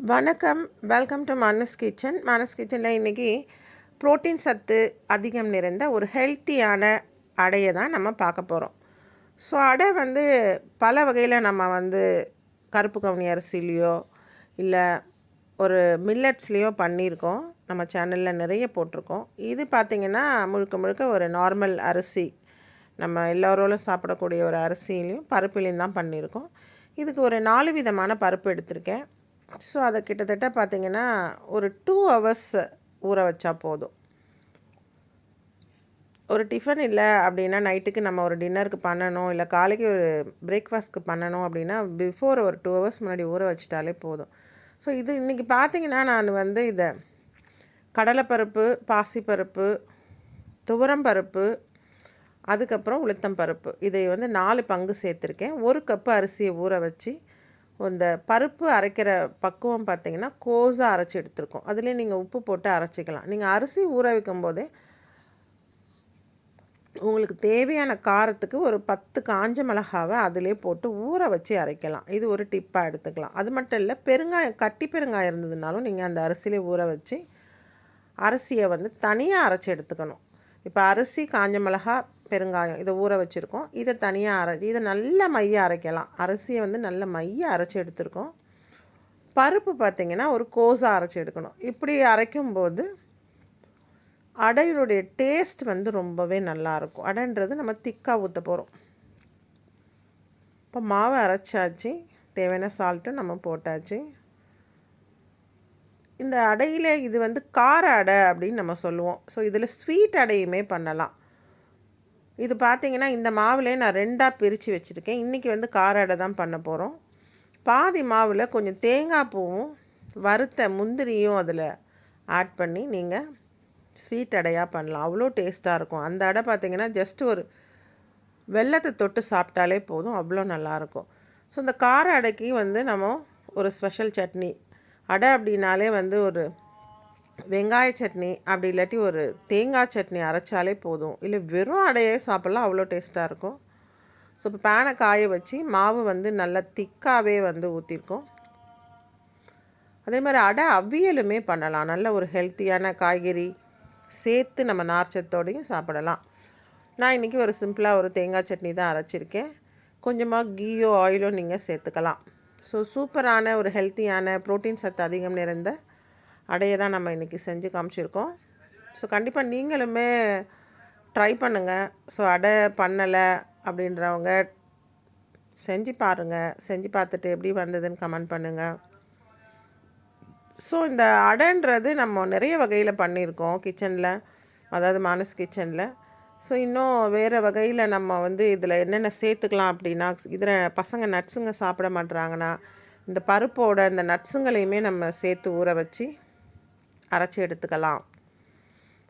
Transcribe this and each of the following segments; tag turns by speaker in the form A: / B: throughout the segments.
A: வணக்கம். Welcome to Manas kitchen மனஸ் கிச்சனில் இன்றைக்கி புரோட்டீன் சத்து அதிகம் நிறைந்த ஒரு ஹெல்த்தியான அடையை தான் நம்ம பார்க்க போகிறோம் ஸோ அடை வந்து பல வகையில் நம்ம வந்து கருப்பு கவுனி அரிசிலேயோ இல்லை ஒரு மில்லட்ஸ்லேயோ பண்ணியிருக்கோம். நம்ம சேனலில் நிறைய போட்டிருக்கோம். இது பார்த்திங்கன்னா முழுக்க முழுக்க ஒரு நார்மல் அரிசி. நம்ம எல்லோரோலும் சாப்பிடக்கூடிய ஒரு அரிசிலையும் பருப்புலேயும் தான் பண்ணியிருக்கோம். இதுக்கு ஒரு நாலு விதமான பருப்பு எடுத்திருக்கேன். ஸோ அதை கிட்டத்தட்ட பார்த்திங்கன்னா ஒரு டூ ஹவர்ஸ் ஊற வச்சா போதும். ஒரு டிஃபன் இல்லை அப்படின்னா நைட்டுக்கு நம்ம ஒரு டின்னருக்கு பண்ணணும் இல்லை காலைக்கு ஒரு பிரேக்ஃபாஸ்ட்க்கு பண்ணணும் அப்படின்னா பிஃபோர் ஒரு டூ ஹவர்ஸ் முன்னாடி ஊற வச்சிட்டாலே போதும். ஸோ இது இன்றைக்கி பார்த்திங்கன்னா நான் வந்து இதை கடலைப்பருப்பு பாசிப்பருப்பு துவரம் பருப்பு அதுக்கப்புறம் உளுத்தம் பருப்பு இதை வந்து நாலு பங்கு சேர்த்துருக்கேன். ஒரு கப்பு அரிசியை ஊற வச்சு இந்த பருப்பு அரைக்கிற பக்குவம் பார்த்திங்கன்னா கோஸாக அரைச்சி எடுத்துருக்கோம். அதுலேயே நீங்கள் உப்பு போட்டு அரைச்சிக்கலாம். நீங்கள் அரிசி ஊற வைக்கும் போதே உங்களுக்கு தேவையான காரத்துக்கு ஒரு பத்து காஞ்ச மிளகாவை அதிலே போட்டு ஊற வச்சு அரைக்கலாம். இது ஒரு டிப்பாக எடுத்துக்கலாம். அது மட்டும் இல்லை பெருங்காயம் கட்டி பெருங்காயம் இருந்ததுனாலும் நீங்கள் அந்த அரிசியிலே ஊற வச்சு அரிசியை வந்து தனியாக அரைச்சி எடுத்துக்கணும். இப்போ அரிசி காஞ்ச மிளகா பெருங்காயம் இதை ஊற வச்சுருக்கோம். இதை தனியாக அரைச்சி இதை நல்லா மைய அரைக்கலாம். அரிசியை வந்து நல்ல மைய அரைச்சி எடுத்துருக்கோம். பருப்பு பார்த்திங்கன்னா ஒரு கோஸாக அரைச்சி எடுக்கணும். இப்படி அரைக்கும்போது அடையினுடைய டேஸ்ட் வந்து ரொம்பவே நல்லாயிருக்கும் அடைன்றது நம்ம திக்காக ஊற்ற போகிறோம் இப்போ மாவை அரைச்சாச்சு. தேவையான சால்ட்டும் நம்ம போட்டாச்சு. இந்த அடையில் இது வந்து கார அடை அப்படின்னு நம்ம சொல்லுவோம். ஸோ இதில் ஸ்வீட் அடையுமே பண்ணலாம். இது பார்த்திங்கன்னா இந்த மாவுலேயே நான் ரெண்டாக பிரித்து வச்சுருக்கேன். இன்றைக்கி வந்து கார அடை தான் பண்ண போகிறோம் பாதி மாவில் கொஞ்சம் தேங்காய் பூவும் வறுத்த முந்திரியும் அதில் ஆட் பண்ணி நீங்கள் ஸ்வீட் அடையாக பண்ணலாம். அவ்வளோ டேஸ்ட்டாக இருக்கும். அந்த அடை பார்த்திங்கன்னா ஜஸ்ட் ஒரு வெள்ளத்தை தொட்டு சாப்பிட்டாலே போதும். அவ்வளோ நல்லாயிருக்கும் ஸோ இந்த கார அடைக்கு வந்து நம்ம ஒரு ஸ்பெஷல் சட்னி. அடை அப்படின்னாலே வந்து ஒரு வெங்காய சட்னி அப்படி இல்லாட்டி ஒரு தேங்காய் சட்னி அரைச்சாலே போதும். இல்லை வெறும் அடையே சாப்பிட்லாம் அவ்வளோ டேஸ்ட்டாக இருக்கும். ஸோ இப்போ பேனை காய வச்சு மாவு வந்து நல்லா திக்காகவே வந்து ஊற்றிருக்கோம் அதே மாதிரி அடை அவியலுமே பண்ணலாம். நல்ல ஒரு ஹெல்த்தியான காய்கறி சேர்த்து நம்ம நார்ச்சத்தோடையும் சாப்பிடலாம். நான் இன்றைக்கி ஒரு சிம்பிளாக ஒரு தேங்காய் சட்னி தான் அரைச்சிருக்கேன். கொஞ்சமாக கீயோ ஆயிலோ நீங்கள் சேர்த்துக்கலாம். ஸோ சூப்பரான ஒரு ஹெல்த்தியான ப்ரோட்டீன் சத்து அதிகம் நிறைந்த அடையை தான் நம்ம இன்றைக்கி செஞ்சு காமிச்சிருக்கோம். ஸோ கண்டிப்பாக நீங்களுமே ட்ரை பண்ணுங்கள் ஸோ அடை பண்ணலை அப்படின்றவங்க செஞ்சு பாருங்கள் செஞ்சு பார்த்துட்டு எப்படி வந்ததுன்னு கமெண்ட் பண்ணுங்கள் ஸோ இந்த அடைன்றது நம்ம நிறைய வகையில் பண்ணியிருக்கோம். கிச்சனில் அதாவது மானஸ் கிச்சனில் ஸோ இன்னும் வேறு வகையில் நம்ம வந்து இதில் என்னென்ன சேர்த்துக்கலாம் அப்படின்னா இதில் பசங்க நட்ஸுங்க சாப்பிட மாட்டுறாங்கன்னா இந்த பருப்போட இந்த நட்ஸுங்களையுமே நம்ம சேர்த்து ஊற வச்சு அரைச்சி எடுத்துக்கலாம்.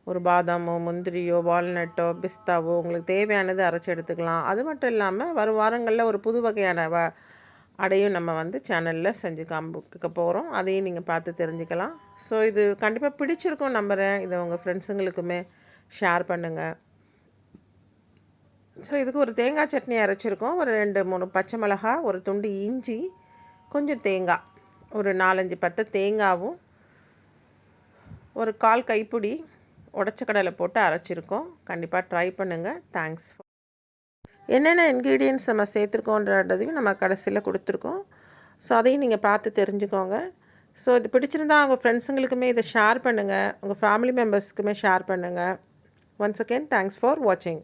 A: ஒரு பாதாமோ முந்திரியோ வால்நட்டோ பிஸ்தாவோ உங்களுக்கு தேவையானது அரைச்சி எடுத்துக்கலாம். அது மட்டும் இல்லாமல் வரும் வாரங்களில் ஒரு புது வகையான வ அடையும் நம்ம வந்து சேனலில் செஞ்சு காமிக்க போகிறோம் அதையும் நீங்கள் பார்த்து தெரிஞ்சுக்கலாம். ஸோ இது கண்டிப்பாக பிடிச்சிருக்கும் நம்புகிறேன் இதை உங்கள் ஃப்ரெண்ட்ஸுங்களுக்குமே ஷேர் பண்ணுங்கள் ஸோ இதுக்கு ஒரு தேங்காய் சட்னி அரைச்சிருக்கோம். ஒரு ரெண்டு மூணு பச்சை மிளகா ஒரு துண்டு இஞ்சி கொஞ்சம் தேங்காய். ஒரு நாலஞ்சு பத்து தேங்காவும் ஒரு கால் கைப்பிடி உடச்ச கடலை போட்டு அரைச்சிருக்கோம். கண்டிப்பாக ட்ரை பண்ணுங்கள் தேங்க்ஸ் என்னென்ன இன்க்ரீடியன்ஸ் நம்ம சேர்த்துருக்கோன்றதையும் நம்ம கடைசியில் கொடுத்துருக்கோம். ஸோ அதையும் நீங்கள் பார்த்து தெரிஞ்சுக்கோங்க. ஸோ இது பிடிச்சிருந்தா உங்கள் ஃப்ரெண்ட்ஸுங்களுக்குமே இதை ஷேர் பண்ணுங்கள் உங்கள் ஃபேமிலி மெம்பர்ஸுக்குமே ஷேர் பண்ணுங்கள் ஒன்ஸ் அகேன் தேங்க்ஸ் ஃபார் வாட்சிங்